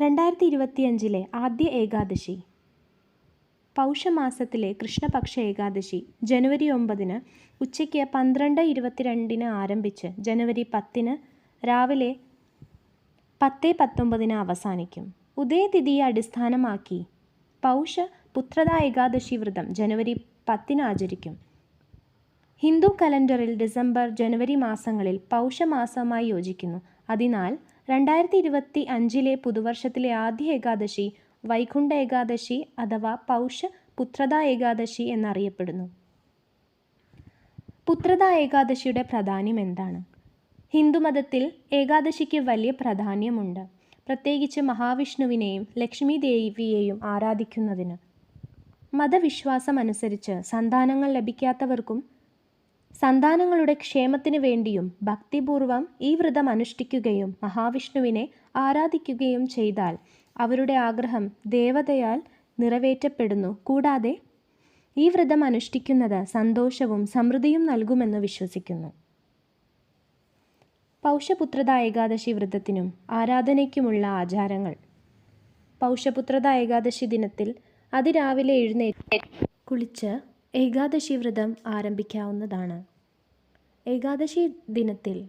രണ്ടായിരത്തി ഇരുപത്തിയഞ്ചിലെ ആദ്യ ഏകാദശി. പൗഷമാസത്തിലെ കൃഷ്ണപക്ഷ ഏകാദശി ജനുവരി ഒമ്പതിന് ഉച്ചയ്ക്ക് പന്ത്രണ്ട് ഇരുപത്തിരണ്ടിന് ആരംഭിച്ച് ജനുവരി പത്തിന് രാവിലെ പത്ത് പത്തൊമ്പതിന് അവസാനിക്കും. ഉദയതിഥിയെ അടിസ്ഥാനമാക്കി പൗഷ പുത്രതാ ഏകാദശി വ്രതം ജനുവരി പത്തിന് ആചരിക്കും. ഹിന്ദു കലണ്ടറിൽ ഡിസംബർ ജനുവരി മാസങ്ങളിൽ പൗഷമാസമായി യോജിക്കുന്നു. അതിനാൽ രണ്ടായിരത്തി ഇരുപത്തി അഞ്ചിലെ പുതുവർഷത്തിലെ ആദ്യ ഏകാദശി വൈകുണ്ഠ ഏകാദശി അഥവാ പൗഷ പുത്രത ഏകാദശി എന്നറിയപ്പെടുന്നു. പുത്രത ഏകാദശിയുടെ പ്രാധാന്യം എന്താണ്? ഹിന്ദുമതത്തിൽ ഏകാദശിക്ക് വലിയ പ്രാധാന്യമുണ്ട്. പ്രത്യേകിച്ച് മഹാവിഷ്ണുവിനെയും ലക്ഷ്മി ദേവിയെയും ആരാധിക്കുന്നതിന്. മതവിശ്വാസമനുസരിച്ച് സന്താനങ്ങൾ ലഭിക്കാത്തവർക്കും സന്താനങ്ങളുടെ ക്ഷേമത്തിനു വേണ്ടിയും ഭക്തിപൂർവം ഈ വ്രതം അനുഷ്ഠിക്കുകയും മഹാവിഷ്ണുവിനെ ആരാധിക്കുകയും ചെയ്താൽ അവരുടെ ആഗ്രഹം ദേവതയാൽ നിറവേറ്റപ്പെടുന്നു. കൂടാതെ ഈ വ്രതം അനുഷ്ഠിക്കുന്നത് സന്തോഷവും സമൃദ്ധിയും നൽകുമെന്ന് വിശ്വസിക്കുന്നു. പൗഷപുത്രത ഏകാദശി വ്രതത്തിനും ആരാധനയ്ക്കുമുള്ള ആചാരങ്ങൾ. പൗഷപുത്രത ഏകാദശി ദിനത്തിൽ അതിരാവിലെ എഴുന്നേറ്റ് കുളിച്ച് ഏകാദശി വ്രതം ആരംഭിക്കാവുന്നതാണ്. ഏകാദശി ദിനത്തിൽ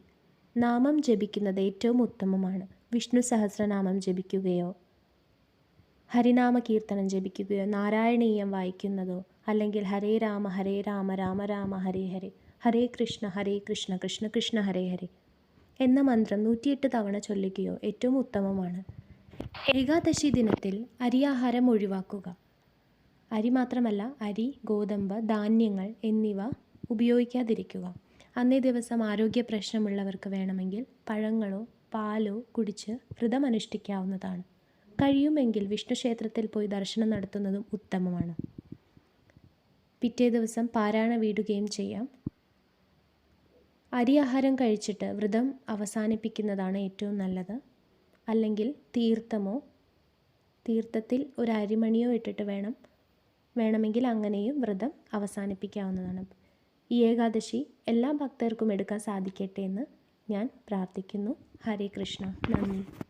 നാമം ജപിക്കുന്നത് ഏറ്റവും ഉത്തമമാണ്. വിഷ്ണു സഹസ്രനാമം ജപിക്കുകയോ ഹരിനാമ കീർത്തനം ജപിക്കുകയോ നാരായണീയം വായിക്കുന്നതോ അല്ലെങ്കിൽ ഹരേ രാമ ഹരേ രാമ രാമ രാമ ഹരേ ഹരേ ഹരേ കൃഷ്ണ ഹരേ കൃഷ്ണ കൃഷ്ണ കൃഷ്ണ ഹരേ ഹരേ എന്ന മന്ത്രം നൂറ്റിയെട്ട് തവണ ചൊല്ലുകയോ ഏറ്റവും ഉത്തമമാണ്. ഏകാദശി ദിനത്തിൽ അരിയാഹാരം ഒഴിവാക്കുക. അരി മാത്രമല്ല അരി ഗോതമ്പ് ധാന്യങ്ങൾ എന്നിവ ഉപയോഗിക്കാതിരിക്കുക. അന്നേ ദിവസം ആരോഗ്യ പ്രശ്നമുള്ളവർക്ക് വേണമെങ്കിൽ പഴങ്ങളോ പാലോ കുടിച്ച് വ്രതം അനുഷ്ഠിക്കാവുന്നതാണ്. കഴിയുമെങ്കിൽ വിഷ്ണു ക്ഷേത്രത്തിൽ പോയി ദർശനം നടത്തുന്നതും ഉത്തമമാണ്. പിറ്റേ ദിവസം പാരായണ വീടുകയും ചെയ്യാം. അരിയാഹാരം കഴിച്ചിട്ട് വ്രതം അവസാനിപ്പിക്കുന്നതാണ് ഏറ്റവും നല്ലത്. അല്ലെങ്കിൽ തീർത്ഥമോ തീർത്ഥത്തിൽ ഒരു അരിമണിയോ ഇട്ടിട്ട് വേണം വേണമെങ്കിൽ അങ്ങനെയും വ്രതം അവസാനിപ്പിക്കാവുന്നതാണ്. ഈ ഏകാദശി എല്ലാ ഭക്തർക്കും എടുക്കാൻ സാധിക്കട്ടെ എന്ന് ഞാൻ പ്രാർത്ഥിക്കുന്നു. ഹരേ കൃഷ്ണ. നന്ദി.